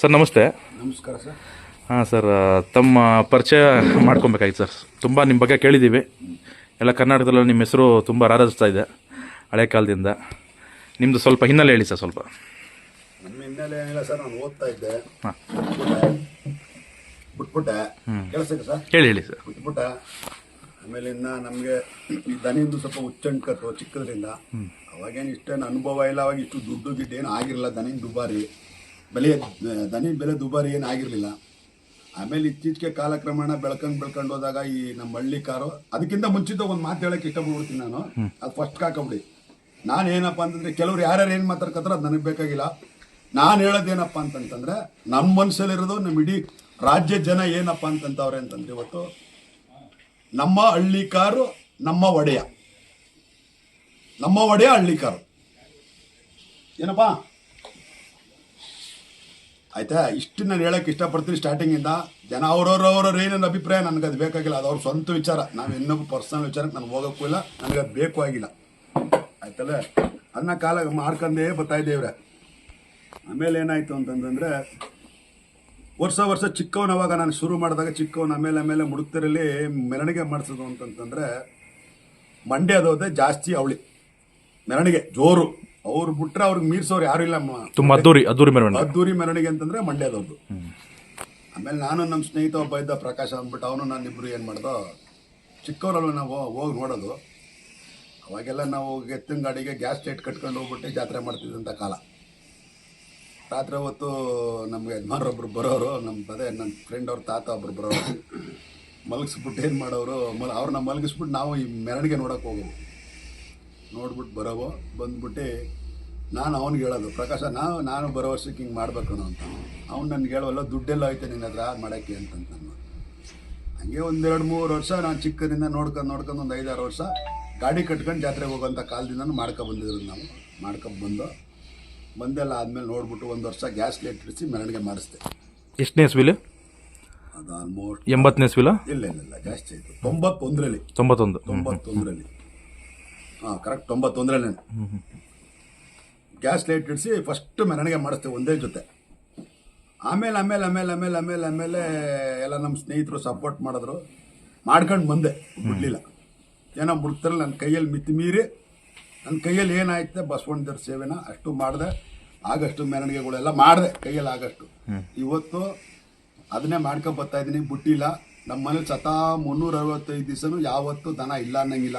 Sir ನಮಸ್ತೆ. ನಮಸ್ಕಾರ sir. ಹಾಂ ಸರ್ ತಮ್ಮ ಪರಿಚಯ ಮಾಡ್ಕೊಬೇಕಾಗಿತ್ತು ಸರ್. ತುಂಬ ನಿಮ್ಮ ಬಗ್ಗೆ ಕೇಳಿದ್ದೀವಿ ಎಲ್ಲ ಕರ್ನಾಟಕದಲ್ಲೂ ನಿಮ್ಮ ಹೆಸರು ತುಂಬ ರಾರಾಜಿಸ್ತಾ ಇದೆ ಹಳೆ ಕಾಲದಿಂದ. ನಿಮ್ಮದು ಸ್ವಲ್ಪ ಹಿನ್ನೆಲೆ ಹೇಳಿ ಸರ್ ಸ್ವಲ್ಪ. ನಮ್ಮ ಹಿನ್ನೆಲೆ ಏನಿಲ್ಲ ಸರ್ ನಾನು ಓದ್ತಾ ಇದ್ದೆ. ಹಾಂ. ಬಿಟ್ಬಿಟ್ಟೆ. ಕೆಲಸಕ್ಕೆ ಸರ್? ಹೇಳಿ ಹೇಳಿ ಸರ್. ಬಿಟ್ಬಿಟ್ಟೆ. ಆಮೇಲೆ ಇನ್ನು ನಮಗೆ ದನಿಂದು ಸ್ವಲ್ಪ ಹುಚ್ಚಂಟ್ಕತ್ತು ಚಿಕ್ಕದ್ರಿಂದ. ಅವಾಗೇನು ಇಷ್ಟೇನು ಅನುಭವ ಇಲ್ಲ ಅವಾಗ ಇಷ್ಟು ದುಡ್ಡು ಗಿಡ್ಡು ಏನು ಆಗಿರಲ್ಲ ದನಿಂದ ದುಬಾರಿ. ಬೆಲೆ ದನಿ ಬೆಲೆ ದುಬಾರಿ ಏನು ಆಗಿರಲಿಲ್ಲ. ಆಮೇಲೆ ಇತ್ತೀಚೆಗೆ ಕಾಲಕ್ರಮೇಣ ಬೆಳ್ಕೊಂಡು ಬೆಳ್ಕೊಂಡು ಹೋದಾಗ ಈ ನಮ್ಮ ಹಳ್ಳಿ ಕಾರು ಅದಕ್ಕಿಂತ ಮುಂಚಿತ ಒಂದು ಮಾತು ಹೇಳಕ್ಕೆ ಇಷ್ಟಪಡ್ಬಿಡ್ತೀನಿ ನಾನು. ಅದು ಫಸ್ಟ್ ಕಾಕಬಿಡಿ. ನಾನು ಏನಪ್ಪ ಅಂತಂದ್ರೆ ಕೆಲವ್ರು ಯಾರ್ಯಾರು ಏನು ಮಾತಾಡ್ಕತ್ತಾರ ಅದು ನನಗೆ ಬೇಕಾಗಿಲ್ಲ. ನಾನು ಹೇಳೋದೇನಪ್ಪ ಅಂತಂತಂದರೆ ನಮ್ಮ ಮನಸ್ಸಲ್ಲಿರೋದು ನಮ್ಮ ಇಡೀ ರಾಜ್ಯ ಜನ ಏನಪ್ಪ ಅಂತಂತವ್ರೆ ಅಂತಂದ್ರೆ ಇವತ್ತು ನಮ್ಮ ಹಳ್ಳಿ ಕಾರು ನಮ್ಮ ಒಡೆಯ. ನಮ್ಮ ಒಡೆಯ ಹಳ್ಳಿ ಕಾರು. ಏನಪ್ಪ? ಆಯ್ತಾ? ಇಷ್ಟು ನಾನು ಹೇಳಕ್ಕೆ ಇಷ್ಟಪಡ್ತೀನಿ ಸ್ಟಾರ್ಟಿಂಗಿಂದ ಜನ ಅವ್ರವ್ರವ್ರ ಏನೇನು ಅಭಿಪ್ರಾಯ, ನನಗೆ ಅದು ಬೇಕಾಗಿಲ್ಲ. ಅದು ಅವ್ರ ಸ್ವಂತ ವಿಚಾರ. ನಾವು ಇನ್ನೊಬ್ಬ ಪರ್ಸನಲ್ ವಿಚಾರಕ್ಕೆ ನಾನು ಹೋಗೋಕ್ಕೂ ಇಲ್ಲ, ನನಗೆ ಅದು ಬೇಕು ಆಗಿಲ್ಲ. ಆಯ್ತಲ್ಲ? ಅದನ್ನ ಕಾಲ ಮಾಡ್ಕೊಂಡೇ ಬರ್ತಾ ಇದ್ದೇವ್ರೆ ಆಮೇಲೆ ಏನಾಯ್ತು ಅಂತಂದ್ರೆ, ವರ್ಷ ವರ್ಷ ಚಿಕ್ಕವನ ಅವಾಗ ನಾನು ಶುರು ಮಾಡಿದಾಗ ಚಿಕ್ಕವನ ಆಮೇಲೆ ಆಮೇಲೆ ಮುಡುಕ್ತರಲ್ಲಿ ಮೆರವಣಿಗೆ ಮಾಡಿಸೋದು ಅಂತಂತಂದ್ರೆ ಮಂಡ್ಯದೋದೆ ಜಾಸ್ತಿ ಅವಳಿ. ಮೆರವಣಿಗೆ, ಜೋರು. ಅವ್ರು ಬಿಟ್ರೆ ಅವ್ರಿಗೆ ಮೀರ್ಸೋರು ಯಾರು ಇಲ್ಲ ತುಂಬಾ ಅದ್ದೂರಿ ಅದ್ದೂರಿ ಮೆರವಣಿಗೆ. ಅದ್ದೂರಿ ಮೆರವಣಿಗೆ ಅಂತಂದ್ರೆ ಮಂಡ್ಯದವ್ರದ್ದು ಆಮೇಲೆ ನಾನು ನಮ್ಮ ಸ್ನೇಹಿತ ಒಬ್ಬ ಇದ್ದ ಪ್ರಕಾಶ್ ಅಂದ್ಬಿಟ್ಟು ಅವನು ನಾನಿಬ್ರು ಏನು ಮಾಡ್ದೋ ಚಿಕ್ಕವರಲ್ಲ ನಾವು ಹೋಗಿ ನೋಡೋದು. ಅವಾಗೆಲ್ಲ ನಾವು ಎತ್ತಿನ ಗಾಡಿಗೆ ಗ್ಯಾಸ್ ಸ್ಟೇಟ್ ಕಟ್ಕೊಂಡು ಹೋಗ್ಬಿಟ್ಟು ಜಾತ್ರೆ ಮಾಡ್ತಿದ್ದಂಥ ಕಾಲ. ರಾತ್ರಿ ಹೊತ್ತು ನಮಗೆ ಯಜಮಾನರೊಬ್ರು ಬರೋರು ನಮ್ಮ ಅದೇ ನನ್ನ ಫ್ರೆಂಡ್ ಅವ್ರ ತಾತ ಒಬ್ರು ಬರೋರು. ಮಲಗಿಸ್ಬಿಟ್ಟು ಏನು ಮಾಡೋರು ಮಲ್ ಅವ್ರನ್ನ ಮಲಗಿಸ್ಬಿಟ್ಟು ನಾವು ಈ ಮೆರವಣಿಗೆ ನೋಡೋಕೆ ಹೋಗೋದು. ನೋಡ್ಬಿಟ್ಟು ಬರೋವು ಬಂದ್ಬಿಟ್ಟು ನಾನು ಅವ್ನಿಗೆ ಹೇಳೋದು ಪ್ರಕಾಶ ನಾವು ನಾನು ಬರೋ ವರ್ಷಕ್ಕೆ ಹಿಂಗೆ ಮಾಡ್ಬೇಕು ಅಂತ. ಅವ್ನು ನನಗೆ ಹೇಳೋಲ್ಲ ದುಡ್ಡೆಲ್ಲ ಐತೆ ನಿನ್ನ ಹತ್ರ ಮಾಡೋಕ್ಕೆ ಅಂತಂತ ನಾನು. ಹಂಗೆ ಒಂದೆರಡು ಮೂರು ವರ್ಷ ನಾನು ಚಿಕ್ಕದಿಂದ ನೋಡ್ಕೊಂಡು ನೋಡ್ಕೊಂಡು ಒಂದು ಐದಾರು ವರ್ಷ ಗಾಡಿ ಕಟ್ಕೊಂಡು ಜಾತ್ರೆಗೆ ಹೋಗೋಂಥ ಕಾಲದಿಂದ ಮಾಡ್ಕೊ ಬಂದಿದ್ರು ನಾವು. ಮಾಡ್ಕೊಂಡು ಬಂದು ಬಂದೆಲ್ಲ ಆದಮೇಲೆ ನೋಡ್ಬಿಟ್ಟು ಒಂದು ವರ್ಷ ಗ್ಯಾಸ್ ಲೈಟ್ ಇಡಿಸಿ ಮೆರವಣಿಗೆ ಮಾಡಿಸ್ದೆ. ಎಷ್ಟನೇ ಸ್ವಿಲ್ ಅದು ಆಲ್ಮೋಸ್ಟ್ ಎಂಬತ್ತನೇ ಇಸ್ವಿಲ ಇಲ್ಲ ಇಲ್ಲ ಇಲ್ಲ ಜಾಸ್ತಿ ಆಯಿತು. ತೊಂಬತ್ತೊಂದರಲ್ಲಿ. ತೊಂಬತ್ತೊಂದು. ತೊಂಬತ್ತೊಂದರಲ್ಲಿ. ಹಾಂ ಕರೆಕ್ಟ್ ತೊಂಬತ್ತೊಂದರಲ್ಲೇ. ಗ್ಯಾಸ್ ಲೈಟ್ ಇಡಿಸಿ ಫಸ್ಟ್ ಮೆರವಣಿಗೆ ಮಾಡಿಸ್ತೇವೆ ಒಂದೇ ಜೊತೆ. ಆಮೇಲೆ ಆಮೇಲೆ ಆಮೇಲೆ ಆಮೇಲೆ ಆಮೇಲೆ ಆಮೇಲೆ ಎಲ್ಲ ನಮ್ಮ ಸ್ನೇಹಿತರು ಸಪೋರ್ಟ್ ಮಾಡಿದ್ರು. ಮಾಡ್ಕೊಂಡು ಬಂದೆ ಬಿಡಲಿಲ್ಲ. ಏನೋ ಮುಡ್ತಾರೆ ನನ್ನ ಕೈಯಲ್ಲಿ ಮಿತಿ ಮೀರಿ ನನ್ನ ಕೈಯಲ್ಲಿ ಏನಾಯ್ತು ಬಸವಣ್ಣದವ್ರ ಸೇವೆನ ಅಷ್ಟು ಮಾಡಿದೆ. ಆಗಷ್ಟು ಮೆರವಣಿಗೆಗಳೆಲ್ಲ ಮಾಡಿದೆ ಕೈಯಲ್ಲಿ ಆಗಷ್ಟು. ಇವತ್ತು ಅದನ್ನೇ ಮಾಡ್ಕೊ ಬರ್ತಾ ಇದ್ದೀನಿ ಬಿಟ್ಟಿಲ್ಲ. ನಮ್ಮ ಮನೇಲಿ ಸತಾ ಮುನ್ನೂರ ಅರವತ್ತೈದು ದಿವಸನೂ ಯಾವತ್ತೂ ದನ ಇಲ್ಲ ಅನ್ನಂಗಿಲ್ಲ.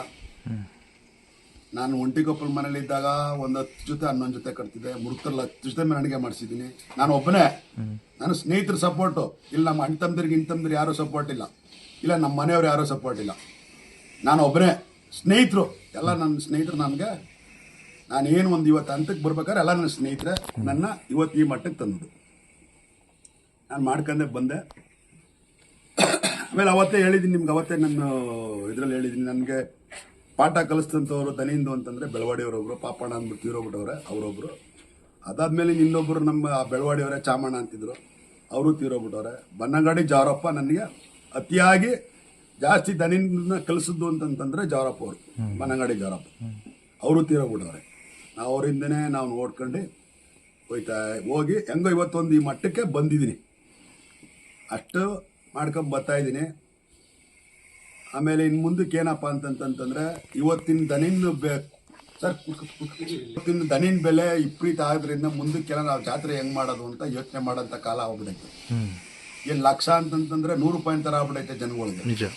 ನಾನು ಒಂಟಿಗೊಪ್ಪಲ ಮನೇಲಿ ಇದ್ದಾಗ ಒಂದು ಹತ್ತು ಜೊತೆ ಹನ್ನೊಂದು ಜೊತೆ ಕಟ್ತಿದ್ದೆ. ಮೃತರಲ್ಲಿ ಹತ್ತು ಜೊತೆ ಮೇಲೆ ಅಡುಗೆ ಮಾಡಿಸಿದ್ದೀನಿ. ನಾನು ಒಬ್ಬನೇ. ನಾನು ಸ್ನೇಹಿತರ ಸಪೋರ್ಟು ಇಲ್ಲ ನಮ್ಮ ಅಣ್ಣ ತಮ್ಮದಿರಿಗೆ ಇನ್ ತಮ್ಮದಿರು ಯಾರೂ ಸಪೋರ್ಟ್ ಇಲ್ಲ. ಇಲ್ಲ ನಮ್ಮ ಮನೆಯವ್ರು ಯಾರೂ ಸಪೋರ್ಟ್ ಇಲ್ಲ. ನಾನು ಒಬ್ಬನೇ. ಸ್ನೇಹಿತರು. ಎಲ್ಲ ನನ್ನ ಸ್ನೇಹಿತರು ನನಗೆ ನಾನು ಏನು ಒಂದು ಇವತ್ತು ಹಂತಕ್ಕೆ ಬರ್ಬೇಕಾದ್ರೆ ಎಲ್ಲ ನನ್ನ ಸ್ನೇಹಿತರೆ ನನ್ನ ಇವತ್ತು ಈ ಮಟ್ಟಕ್ಕೆ ತಂದದ್ದು ನಾನು ಮಾಡ್ಕೊಂಡೆ ಬಂದೆ. ಆಮೇಲೆ ಅವತ್ತೇ ಹೇಳಿದ್ದೀನಿ ನಿಮ್ಗೆ ಅವತ್ತೇ ನಾನು ಇದರಲ್ಲಿ ಹೇಳಿದ್ದೀನಿ. ನನಗೆ ಪಾಠ ಕಲಿಸ್ತಂಥವ್ರು ದನಿಂದು ಅಂತಂದರೆ ಬೆಳವಾಡಿಯವರೊಬ್ರು ಪಾಪಣ್ಣ ಅಂದ್ಬಿಟ್ಟು ತೀರೋಗ್ಬಿಟ್ಟವ್ರೆ ಅವರೊಬ್ರು. ಅದಾದ್ಮೇಲೆ ಇನ್ನೊಬ್ಬರು ನಮ್ಮ ಬೆಳವಾಡಿಯವರೇ ಚಾಮಣ್ಣ ಅಂತಿದ್ರು ಅವರು ತೀರೋಗ್ಬಿಟ್ಟವ್ರೆ. ಬನ್ನಂಗಾಡಿ ಜಾರಪ್ಪ ನನಗೆ ಅತಿಯಾಗಿ ಜಾಸ್ತಿ ದನಿಂದ ಕಲಿಸಿದ್ದು ಅಂತಂತಂದ್ರೆ ಜಾರಪ್ಪ ಅವರು ಬನ್ನಂಗಾಡಿ ಜಾರಪ್ಪ. ಅವರು ತೀರೋಗ್ಬಿಟ್ಟವ್ರೆ. ನಾವು ಅವರಿಂದನೇ ನಾವು ನೋಡ್ಕೊಂಡು ಹೋಯ್ತಾ ಹೋಗಿ ಹೆಂಗೋ ಇವತ್ತೊಂದು ಈ ಮಟ್ಟಕ್ಕೆ ಬಂದಿದ್ದೀನಿ. ಅಷ್ಟು ಮಾಡ್ಕೊಂಡು ಬರ್ತಾ ಇದ್ದೀನಿ. ಆಮೇಲೆ ಇನ್ನು ಮುಂದಕ್ಕೆ ಏನಪ್ಪ ಅಂತಂತಂದ್ರೆ ಇವತ್ತಿನ ದನಿನ್ ಬೆ ಸರ್ ಇವತ್ತಿನ ದನಿನ್ ಬೆಲೆ ವಿಪರೀತ ಆದ್ರಿಂದ ಮುಂದಕ್ಕೆಲ್ಲ ನಾವು ಜಾತ್ರೆ ಹೆಂಗ್ ಮಾಡೋದು ಅಂತ ಯೋಚನೆ ಮಾಡಂತ ಕಾಲ ಆಗ್ಬಿಡೈತೆ. ಏನು ಲಕ್ಷ ಅಂತಂತಂದ್ರೆ ನೂರು ರೂಪಾಯಿ ಥರ ಆಗ್ಬಿಡೈತೆ ಜನಗಳಿಗೆ.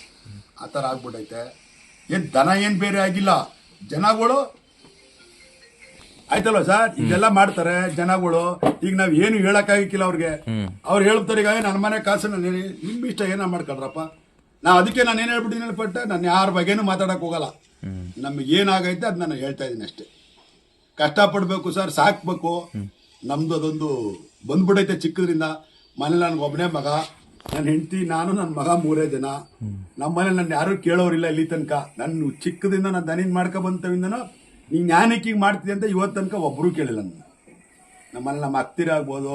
ಆ ತರ ಆಗ್ಬಿಟ್ಟೈತೆ ಏನು ದನ ಏನು ಬೇರೆ ಆಗಿಲ್ಲ. ಜನಗಳು ಆಯ್ತಲ್ವ ಸರ್? ಇದೆಲ್ಲ ಮಾಡ್ತಾರೆ ಜನಗಳು. ಈಗ ನಾವ್ ಏನು ಹೇಳಕ್ಕಾಗಿಕ್ಕಿಲ್ಲ ಅವ್ರಿಗೆ. ಅವ್ರು ಹೇಳ್ತಾರೆ ಈಗ ನನ್ನ ಮನೆ ಕಾಸು ನಾನು ನಿಮ್ ಇಷ್ಟ ಏನ ಮಾಡ್ಕೊಳ್ರಪ್ಪ ನಾ ಅದಕ್ಕೆ ನಾನು ಏನು ಹೇಳ್ಬಿಟ್ಟಿದ್ದೀನಿ ಪಟ್ಟ ನಾನು ಯಾರ ಬಗ್ಗೆನೂ ಮಾತಾಡಕ್ ಹೋಗಲ್ಲ. ನಮಗೆ ಏನಾಗೈತೆ ಅದು ನಾನು ಹೇಳ್ತಾ ಇದ್ದೀನಿ ಅಷ್ಟೇ. ಕಷ್ಟಪಡಬೇಕು ಸರ್, ಸಾಕ್ಬೇಕು. ನಮ್ದು ಅದೊಂದು ಬಂದ್ಬಿಡೈತೆ ಚಿಕ್ಕದ್ರಿಂದ. ಮನೇಲಿ ನನ್ಗೆ ಒಬ್ಬನೇ ಮಗ ನನ್ನ ಹೆಂಡತಿ, ನಾನು ನನ್ನ ಮಗ ಮೂರೇ ಜನ. ನಮ್ಮ ಮನೇಲಿ ನನ್ನ ಯಾರು ಕೇಳೋರಿಲ್ಲ ಇಲ್ಲಿ ತನಕ. ನನ್ನ ಚಿಕ್ಕದಿಂದ ನಾನು ದನಿನ್ ಮಾಡ್ಕೊ ನೀನು ಜ್ಞಾನಕ್ಕೆ ಮಾಡ್ತೀನಿ ಅಂತ ಇವತ್ತು ತನಕ ಒಬ್ಬರು ಕೇಳಿಲ್ಲ ನನ್ನ ನಮ್ಮಲ್ಲಿ ನಮ್ಮ ಅತ್ತಿರಾಗ್ಬೋದು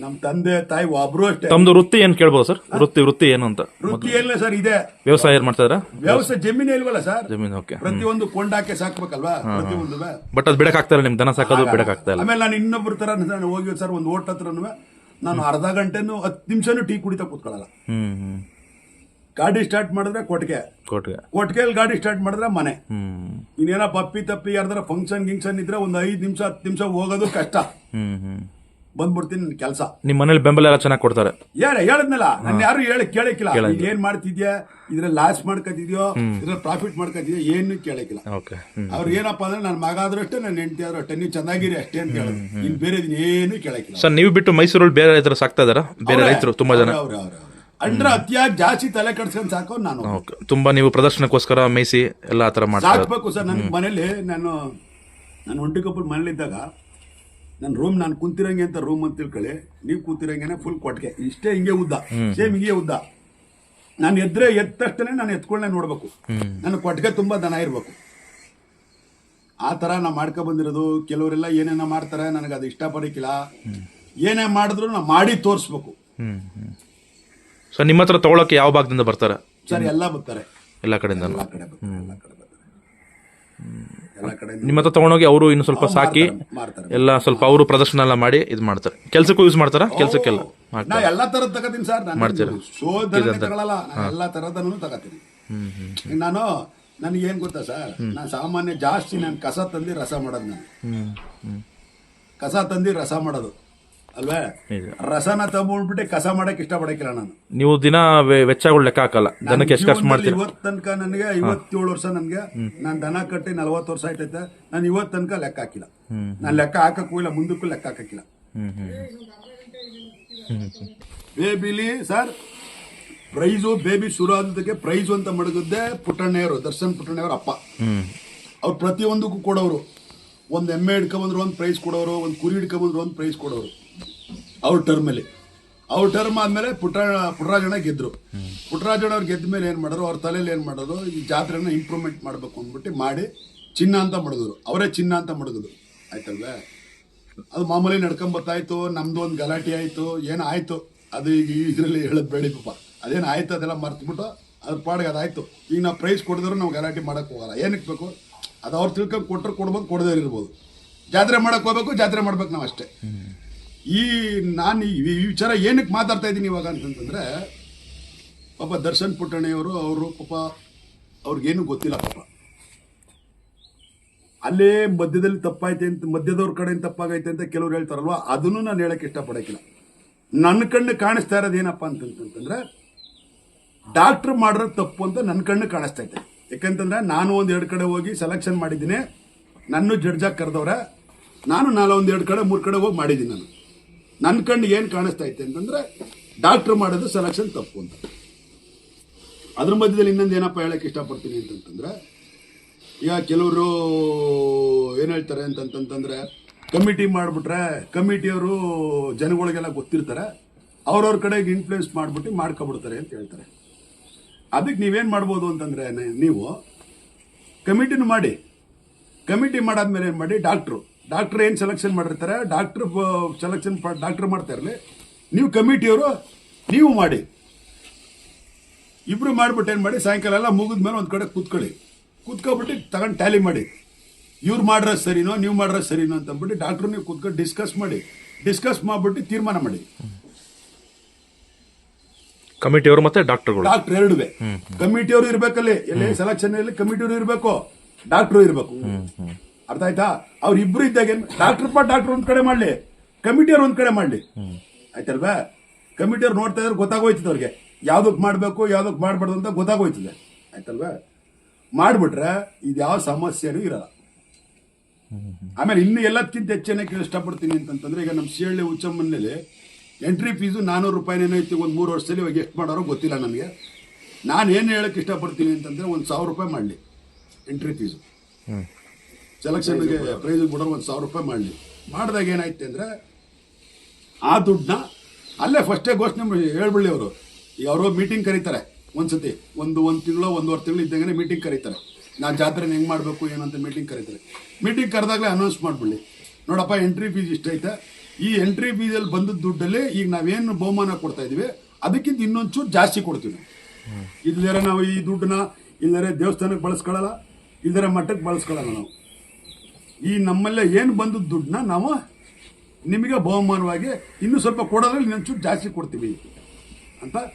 ನಮ್ಮ ತಂದೆ ತಾಯಿ ಒಬ್ರು ಅಷ್ಟೇ. ನಮ್ದು ವೃತ್ತಿ ಏನ್ ಕೇಳ್ಬೋದು ಸರ್? ವೃತ್ತಿ ವೃತ್ತಿ ಏನು ಅಂತ? ವೃತ್ತಿ ಎಲ್ಲ ಸರ್ ಇದೆ. ವ್ಯವಸಾಯ ಏನ್ ಮಾಡ್ತಾ ವ್ಯವಸಾಯ ಜಮೀನು ಇಲ್ವಲ್ಲ ಸರ್? ಜಮೀನು ಓಕೆ. ಪ್ರತಿಯೊಂದು ಕೊಂಡಾಕೆ ಸಾಕ್ಬೇಕಲ್ವಾ? ಪ್ರತಿಯೊಂದು ಬಟ್ ಅದು ಬಿಡಕ್ ಇಲ್ಲ ನಿಮ್ ದನ ಸಾಕೋದು ಬಿಡಕ್ಕಾಗ್ತಾ ಇಲ್ಲ. ಆಮೇಲೆ ನಾನು ಇನ್ನೊಬ್ರು ತರ ನಾನು ಹೋಗಿ ಸರ್ ಒಂದು ಓಟ್ ಹತ್ರ ನಾನು ಅರ್ಧ ಗಂಟೆನೂ ಹತ್ತು ನಿಮಿಷನೂ ಟೀ ಕುಡಿತಾ ಕೂತ್ಕೊಳ್ಳಲ್ಲ. ಗಾಡಿ ಸ್ಟಾರ್ಟ್ ಮಾಡಿದ್ರೆ ಕೊಟ್ಟಿಗೆ ಕೊಟ್ಟಿಗೆ ಕೊಟ್ಟಿಗೆಯಲ್ಲಿ ಗಾಡಿ ಸ್ಟಾರ್ಟ್ ಮಾಡಿದ್ರೆ ಮನೆ. ಇನ್ನೇನ ಪಪ್ಪಿ ತಪ್ಪಿ ಯಾರ್ದಾರ ಫಂಕ್ಷನ್ ಗಿಂಕ್ಷನ್ ಇದ್ರೆ ಒಂದು ಐದು ನಿಮಿಷ ಹತ್ತು ನಿಮಿಷ ಹೋಗೋದು ಕಷ್ಟ. ಬಂದ್ಬಿಡ್ತೀನಿ ನನ್ನ ಕೆಲಸ. ನಿಮ್ಮ ಮನೇಲಿ ಬೆಂಬಲ ಎಲ್ಲ ಚೆನ್ನಾಗಿ ಕೊಡ್ತಾರೆ. ಯಾರ ಹೇಳದ್ನಲ್ಲ. ನಾನು ಯಾರು ಹೇಳಿ ಕೇಳಕ್ಕಿಲ್ಲ. ನೀನ್ ಏನ್ ಮಾಡ್ತಿದ್ಯಾ? ಇದ್ರ ಲಾಸ್ ಮಾಡ್ಕೊತಿದ್ಯೋ ಇದ್ರ ಪ್ರಾಫಿಟ್ ಮಾಡ್ಕೊತಿದ್ಯೋ ಏನು ಕೇಳಕ್ಕಿಲ್ಲ. ಓಕೆ ಅವ್ರು ಏನಪ್ಪಾ ಅಂದ್ರೆ ನನ್ನ ಮಗ ಆದ್ರೂ ಅಷ್ಟೇ ನನ್ನ ಹೆಂಡತಿ ಆದ್ರೂ ಅಷ್ಟೇ. ನೀವು ಚೆನ್ನಾಗಿರಿ ಅಷ್ಟೇ ಅಂತ ಹೇಳೋದು. ಇನ್ ಬೇರೆ ಏನು ಕೇಳಕ್ಕಿಲ್ಲ. ಸರ್ ನೀವು ಬಿಟ್ಟು ಮೈಸೂರಲ್ಲಿ ಬೇರೆ ರೈತರು ಸಾಕ್ತಾ ಇದಾರ? ಬೇರೆ ರೈತರು ತುಂಬಾ ಜನ? ಅವ್ರ ಅತಿಯಾಗಿ ಜಾಸ್ತಿ ತಲೆ ಕಡ್ಸ್ಕೊಂಡ್ ಸಾಕೋ ನಾನು. ಓಕೆ ತುಂಬಾ ನೀವು ಪ್ರದರ್ಶನಕ್ಕೋಸ್ಕರ ಮೇಯಿಸಿ ಎಲ್ಲ ತರ ಥರ ಮಾಡ್ತಾರೆ ಸಾಕ್ಬೇಕು ಸರ್. ನನ್ ಮನೇಲಿ ನಾನು ನಾನು ಒಂಟಿ ಕಪ್ಪಲ್ ಮನೇಲಿದ್ದಾಗ ನನ್ನ ರೂಮ್ ನಾನು ಕುಂತಿರಂಗೆ ಅಂತ ರೂಮ್ ಅಂತ ತಿಳ್ಕೊಳ್ಳಿ. ನೀವು ಕೂತಿರಂಗೆನೆ ಫುಲ್ ಕೊಟ್ಟಿಗೆ ಇಷ್ಟೇ ಹಿಂಗೆ ಉದ್ದ. ಸೇಮ್ ಹಿಂಗೆ ಉದ್ದ. ನಾನು ಎದ್ರೆ ಎದ್ದ ತಕ್ಷಣ ನಾನು ಎತ್ಕೊಳ್ಳೆ ನೋಡ್ಬೇಕು. ನನ್ನ ಕೊಟ್ಟಿಗೆ ತುಂಬಾ ದನ ಇರ್ಬೇಕು. ಆ ತರ ನಾ ಮಾಡ್ಕೊ ಬಂದಿರೋದು. ಕೆಲವರೆಲ್ಲ ಏನೇನೋ ಮಾಡ್ತಾರೆ ನನಗೆ ಅದು ಇಷ್ಟಪಡಕ್ಕಿಲ್ಲ. ಏನೇ ಮಾಡಿದ್ರು ನಾ ಮಾಡಿ ತೋರಿಸ್ಬೇಕು. ಸೊ ನಿಮ್ಮ ಹತ್ರ ತಗೊಳಕ್ಕೆ ಯಾವ ಭಾಗದಿಂದ ಬರ್ತಾರೆ? ಸರ್ ಎಲ್ಲ ಬರ್ತಾರೆ. ಎಲ್ಲ ಕಡೆಯಿಂದ ಎಲ್ಲ ಕಡೆ ಬರ್ತಾರೆ ಎಲ್ಲ ಕಡೆ ಬರ್ತಾರೆ. ಎಲ್ಲ ಕಡೆ ನಿಮ್ಮ ಹತ್ರ ತಗೊಂಡೋಗಿ ಅವರು ಇನ್ನು ಸ್ವಲ್ಪ ಸಾಕಿ ಮಾರ್ತಾರೆ ಎಲ್ಲ ಸ್ವಲ್ಪ ಅವರು ಪ್ರದರ್ಶನ ಎಲ್ಲ ಮಾಡಿ ಇದು ಮಾಡ್ತಾರೆ. ಕೆಲಸಕ್ಕೂ ಯೂಸ್ ಮಾಡ್ತಾರಾ? ಕೆಲಸಕ್ಕೆಲ್ಲ ನಾ ಎಲ್ಲಾ ತರದ್ ತಗೋತೀನಿ ಸರ್. ನಾನು ಶೋಧನೆ ತಗೊಳಲ್ಲ. ನಾನು ಎಲ್ಲಾ ತರದನ್ನು ತಗೋತೀನಿ. ಈಗ ನಾನು ನನಗೆ ಏನ್ ಗೊತ್ತಾ ಸರ್? ನಾನು ಸಾಮಾನ್ಯ ಜಾಸ್ತಿ ನಾನು ಕಸ ತಂದು ರಸ ಮಾಡೋದು ನಾನು. ಕಸ ತಂದು ರಸ ಮಾಡೋದು. ಅಲ್ವೇ. ರಸನ ತಗೊಂಡ್ಬಿಟ್ಟು ಕಸ ಮಾಡಕ್ ಇಷ್ಟ ಪಡಕಿಲ್ಲ ನಾನು. ನೀವು ದಿನ ವೆಚ್ಚಗಳು ಲೆಕ್ಕ ಹಾಕಲ್ಲ. ದನಕ್ಕೆ ಎಷ್ಟು ಖರ್ಚು ಮಾಡ್ತೀರಿ? ಇವತ್ತು ತನಕ ನನಗೆ ಐವತ್ತೇಳು ವರ್ಷ ನನಗೆ. ನಾನು ದನ ಕಟ್ಟಿ ನಲ್ವತ್ತು ವರ್ಷ ಆಯ್ತೈತೆ. ನಾನು ಇವತ್ತು ತನಕ ಲೆಕ್ಕ ಹಾಕಿಲ್ಲ. ನಾನು ಲೆಕ್ಕ ಹಾಕಕ್ಕೂ ಇಲ್ಲ ಮುಂದಕ್ಕೂ ಲೆಕ್ಕ ಹಾಕಕ್ಕಿಲ್ಲ. ಬೇಬಿಲಿ ಸರ್ ಪ್ರೈಸು ಬೇಬಿ ಶುರು ಆದಕ್ಕೆ ಪ್ರೈಸ್ ಅಂತ ಮಡಗದ್ದೆ ಪುಟ್ಟಣ್ಣೆಯವರು ದರ್ಶನ್ ಪುಟ್ಟಣ್ಣಯ್ಯವ್ರ ಅಪ್ಪ. ಅವ್ರು ಪ್ರತಿಯೊಂದಕ್ಕೂ ಕೊಡೋರು. ಒಂದು ಎಮ್ಮೆ ಹಿಡ್ಕೊಂಬಂದ್ರು ಒಂದು ಪ್ರೈಸ್ ಕೊಡೋರು ಒಂದು ಕುರಿ ಹಿಡ್ಕೊಂಬಂದ್ರು ಒಂದು ಪ್ರೈಸ್ ಕೊಡೋರು. ಅವ್ರ ಟರ್ಮಲ್ಲಿ ಅವ್ರ ಟರ್ಮ್ ಆದ್ಮೇಲೆ ಪುಟ್ಟ ಪುಟ್ಟರಾಜಣ್ಣ ಗೆದ್ರು. ಪುಟ್ಟರಾಜಣ್ಣ ಅವ್ರು ಗೆದ್ದ ಮೇಲೆ ಏನು ಮಾಡೋರು ಅವ್ರ ತಲೆಯಲ್ಲಿ ಏನು ಮಾಡೋದು ಈ ಜಾತ್ರೆನ ಇಂಪ್ರೂವ್ಮೆಂಟ್ ಮಾಡಬೇಕು ಅಂದ್ಬಿಟ್ಟು ಮಾಡಿ ಚಿನ್ನ ಅಂತ ಮಾಡಿದ್ರು ಅವರೇ ಚಿನ್ನ ಅಂತ ಮಾಡಿದ್ರು ಆಯ್ತಲ್ವೇ? ಅದು ಮಾಮೂಲಿ ನಡ್ಕೊಂಬತ್ತಾಯ್ತು, ನಮ್ದು ಒಂದು ಗಲಾಟೆ ಆಯ್ತು, ಏನೋ ಆಯ್ತು? ಅದು ಈಗ ಇದರಲ್ಲಿ ಹೇಳದ್ ಬೇಡಿ ಪಾಪ. ಅದೇನು ಆಯ್ತು ಅದೆಲ್ಲ ಮರ್ತ್ಬಿಟ್ಟು ಅದ್ರ ಪಾಡಿಗೆ ಅದಾಯ್ತು ಈಗ ನಾವು ಪ್ರೈಸ್ ಕೊಡಿದ್ರು ನಾವು ಗಲಾಟೆ ಮಾಡಕ್ ಹೋಗಲ್ಲ. ಏನಕ್ಕೆ ಬೇಕು? ಅದು ಅವ್ರು ತಿಳ್ಕೊಂಡು ಕೊಟ್ಟರು ಕೊಡ್ಬೇಕು, ಕೊಡದೇ ಇರ್ಬೋದು. ಜಾತ್ರೆ ಮಾಡಕ್ ಹೋಗ್ಬೇಕು, ಜಾತ್ರೆ ಮಾಡ್ಬೇಕು ನಾವು ಅಷ್ಟೇ. ಈ ನಾನು ಈ ವಿಚಾರ ಏನಕ್ಕೆ ಮಾತಾಡ್ತಾ ಇದ್ದೀನಿ ಇವಾಗ ಅಂತಂತಂದ್ರೆ ಪಾಪ ದರ್ಶನ್ ಪುಟ್ಟಣಿಯವರು ಅವರು ಪಾಪ ಅವ್ರಿಗೇನು ಗೊತ್ತಿಲ್ಲ ಪಾಪ. ಅಲ್ಲೇ ಮಧ್ಯದಲ್ಲಿ ತಪ್ಪಾಯ್ತೆ ಅಂತ, ಮಧ್ಯದವ್ರ ಕಡೆಯಿಂದ ತಪ್ಪಾಗೈತೆ ಅಂತ ಕೆಲವ್ರು ಹೇಳ್ತಾರಲ್ವ? ಅದನ್ನು ನಾನು ಹೇಳಕ್ಕೆ ಇಷ್ಟಪಡೋಕ್ಕಿಲ್ಲ. ನನ್ನ ಕಣ್ಣು ಕಾಣಿಸ್ತಾ ಇರೋದು ಏನಪ್ಪ ಅಂತಂತಂದ್ರೆ, ಡಾಕ್ಟ್ರ್ ಮಾಡಿರೋ ತಪ್ಪು ಅಂತ ನನ್ನ ಕಣ್ಣು ಕಾಣಿಸ್ತಾ ಇದ್ದೆ ಯಾಕಂತಂದ್ರೆ ನಾನು ಒಂದು ಎರಡು ಕಡೆ ಹೋಗಿ ಸೆಲೆಕ್ಷನ್ ಮಾಡಿದ್ದೀನಿ. ನನ್ನ ಜಡ್ಜಾಗಿ ಕರೆದವ್ರೆ. ನಾನು ನಾಳೆ ಒಂದು ಎರಡು ಕಡೆ, ಮೂರು ಕಡೆ ಹೋಗಿ ಮಾಡಿದ್ದೀನಿ ನಾನು. ನನ್ನ ಕಣ್ಣು ಏನು ಕಾಣಿಸ್ತಾ ಐತೆ ಅಂತಂದ್ರೆ ಡಾಕ್ಟರ್ ಮಾಡೋದು ಸೆಲೆಕ್ಷನ್ ತಪ್ಪು ಅಂತ. ಅದ್ರ ಮಧ್ಯದಲ್ಲಿ ಇನ್ನೊಂದು ಏನಪ್ಪ ಹೇಳಕ್ ಇಷ್ಟಪಡ್ತೀನಿ ಅಂತಂತಂದ್ರೆ, ಈಗ ಕೆಲವರು ಏನು ಹೇಳ್ತಾರೆ ಅಂತಂತಂದ್ರೆ ಕಮಿಟಿ ಮಾಡಿಬಿಟ್ರೆ ಕಮಿಟಿಯವರು ಜನಗಳಿಗೆಲ್ಲ ಗೊತ್ತಿರ್ತಾರೆ, ಅವ್ರವ್ರ ಕಡೆಗೆ ಇನ್ಫ್ಲೂಯೆನ್ಸ್ ಮಾಡಿಬಿಟ್ಟು ಮಾಡ್ಕೊಬಿಡ್ತಾರೆ ಅಂತ ಹೇಳ್ತಾರೆ. ಅದಕ್ಕೆ ನೀವೇನು ಮಾಡ್ಬೋದು ಅಂತಂದ್ರೆ, ನೀವು ಕಮಿಟಿನೂ ಮಾಡಿ ಕಮಿಟಿ ಮಾಡಾದ್ಮೇಲೆ ಏನು ಮಾಡಿ, ಡಾಕ್ಟ್ರು. ಡಾಕ್ಟ್ರ್ ಏನು ಸೆಲೆಕ್ಷನ್ ಮಾಡಿರ್ತಾರೆ ಡಾಕ್ಟರ್ ಸೆಲೆಕ್ಷನ್ ಡಾಕ್ಟರ್ ಮಾಡ್ತಾ ಇರಲಿ. ನೀವು ಕಮಿಟಿಯವರು ನೀವು ಮಾಡಿ. ಇಬ್ರು ಮಾಡಿಬಿಟ್ಟು ಏನು ಮಾಡಿ ಸಾಯಂಕಾಲ ಎಲ್ಲ ಮುಗಿದ್ಮೇಲೆ ಒಂದು ಕಡೆ ಕೂತ್ಕೊಳ್ಳಿ. ಕೂತ್ಕೊಬಿಟ್ಟು ತಗೊಂಡು ಟ್ಯಾಲಿ ಮಾಡಿ. ಇವ್ರು ಮಾಡ್ರೆ ಸರಿನೋ ನೀವು ಮಾಡ್ರೆ ಸರಿನೋ ಅಂತ ಅಂದ್ಬಿಟ್ಟು ಡಾಕ್ಟ್ರು ನೀವು ಕೂತ್ಕೊಂಡು ಡಿಸ್ಕಸ್ ಮಾಡಿ. ಡಿಸ್ಕಸ್ ಮಾಡಿಬಿಟ್ಟು ತೀರ್ಮಾನ ಮಾಡಿ. ಕಮಿಟಿಯವರು ಮತ್ತೆ ಡಾಕ್ಟರ್ಗಳು ಡಾಕ್ಟರ್ ಎರಡುವೆ. ಕಮಿಟಿಯವರು ಇರ್ಬೇಕಲ್ಲಿ. ಎಲ್ಲಿ ಸೆಲೆಕ್ಷನ್ ಅಲ್ಲಿ ಕಮಿಟಿಯವರು ಇರಬೇಕು? ಡಾಕ್ಟ್ರು ಇರ್ಬೇಕು. ಅರ್ಥ ಆಯ್ತಾ? ಅವ್ರ ಇಬ್ರು ಇದ್ದಾಗ ಡಾಕ್ಟರ್ ಪಾ ಡಾಕ್ಟರ್ ಒಂದ್ ಕಡೆ ಮಾಡ್ಲಿ, ಕಮಿಟಿಯವ್ರು ಒಂದ್ ಕಡೆ ಮಾಡ್ಲಿ. ಆಯ್ತಲ್ವಾ? ಕಮಿಟಿಯವ್ರು ನೋಡ್ತಾ ಇದ್ರೆ ಗೊತ್ತಾಗೋಯ್ತದೆ ಅವ್ರಿಗೆ. ಯಾವ್ದಕ್ ಮಾಡ್ಬೇಕು, ಯಾವ್ದಕ್ ಮಾಡ್ಬಾರ್ದು ಅಂತ ಗೊತ್ತಾಗೋಯ್ತದೆ. ಆಯ್ತಲ್ವಾ? ಮಾಡ್ಬಿಟ್ರೆ ಇದು ಯಾವ ಸಮಸ್ಯೆನೂ ಇರಲ್ಲ. ಆಮೇಲೆ ಇನ್ನು ಎಲ್ಲದಕ್ಕಿಂತ ಹೆಚ್ಚೇನಕ್ಕೆ ಇಷ್ಟಪಡ್ತೀನಿ ಅಂತಂದ್ರೆ ಈಗ ನಮ್ಮ ಶಿಹಳ್ಳಿ ಉಚ್ಚಮ್ಮನಲ್ಲಿ ಎಂಟ್ರಿ ಫೀಸು ನಾನ್ನೂರು ರೂಪಾಯಿನೇನೋ ಇತ್ತು ಒಂದು ಮೂರು ವರ್ಷದಲ್ಲಿ, ಇವಾಗ ಎಷ್ಟು ಮಾಡೋರು ಗೊತ್ತಿಲ್ಲ ನನಗೆ. ನಾನು ಏನು ಹೇಳಕ್ಕೆ ಇಷ್ಟಪಡ್ತೀನಿ ಅಂತಂದ್ರೆ ಒಂದು ಸಾವಿರ ರೂಪಾಯಿ ಮಾಡಲಿ ಎಂಟ್ರಿ ಫೀಸು. ಸೆಲೆಕ್ಷನ್ಗೆ ಪ್ರೈಸ್ ಕೂಡ ಒಂದು ಸಾವಿರ ರೂಪಾಯಿ ಮಾಡಲಿ. ಮಾಡಿದಾಗ ಏನಾಯ್ತು ಅಂದರೆ ಆ ದುಡ್ಡನ್ನ ಅಲ್ಲೇ ಫಸ್ಟೇ ಘೋಷಣೆ ಹೇಳ್ಬಿಡ್ಲಿ ಅವರು. ಅವರು ಮೀಟಿಂಗ್ ಕರೀತಾರೆ ಒಂದ್ಸತಿ, ಒಂದು ಒಂದು ತಿಂಗಳು, ಒಂದೂವರೆ ತಿಂಗಳು ಇದ್ದಂಗೆ ಮೀಟಿಂಗ್ ಕರೀತಾರೆ. ನಾನು ಜಾತ್ರೆ ಹೆಂಗೆ ಮಾಡಬೇಕು ಏನಂತ ಮೀಟಿಂಗ್ ಕರೀತಾರೆ. ಮೀಟಿಂಗ್ ಕರೆದಾಗಲೇ ಅನೌನ್ಸ್ ಮಾಡ್ಬಿಡ್ಲಿ. ನೋಡಪ್ಪ ಎಂಟ್ರಿ ಫೀಸ್ ಇಷ್ಟೈತೆ. ಈ ಎಂಟ್ರಿ ಫೀಸಲ್ಲಿ ಬಂದ ದುಡ್ಡಲ್ಲಿ ಈಗ ನಾವೇನು ಬಹುಮಾನ ಕೊಡ್ತಾ ಇದೀವಿ, ಅದಕ್ಕಿಂತ ಇನ್ನೊಂಚೂರು ಜಾಸ್ತಿ ಕೊಡ್ತೀವಿ ಇಲ್ಲದೇ ನಾವು ಈ ದುಡ್ಡನ್ನ ಇಲ್ಲದೇ ದೇವಸ್ಥಾನಕ್ಕೆ ಬಳಸ್ಕೊಳ್ಳಲ್ಲ ಇಲ್ಲದೇ ಮಠಕ್ಕೆ ಬಳಸ್ಕೊಳ್ಳಲ್ಲ ನಾವು. ಈ ನಮ್ಮಲ್ಲೇ ಏನು ಬಂದ ದುಡ್ಡನ್ನ ನಾವು ನಿಮಗೆ ಬಹುಮಾನವಾಗಿ ಇನ್ನೂ ಸ್ವಲ್ಪ ಕೊಡೋದ್ರಲ್ಲಿ ಇನ್ನೊಂಚೂರು ಜಾಸ್ತಿ ಕೊಡ್ತೀವಿ ಅಂತ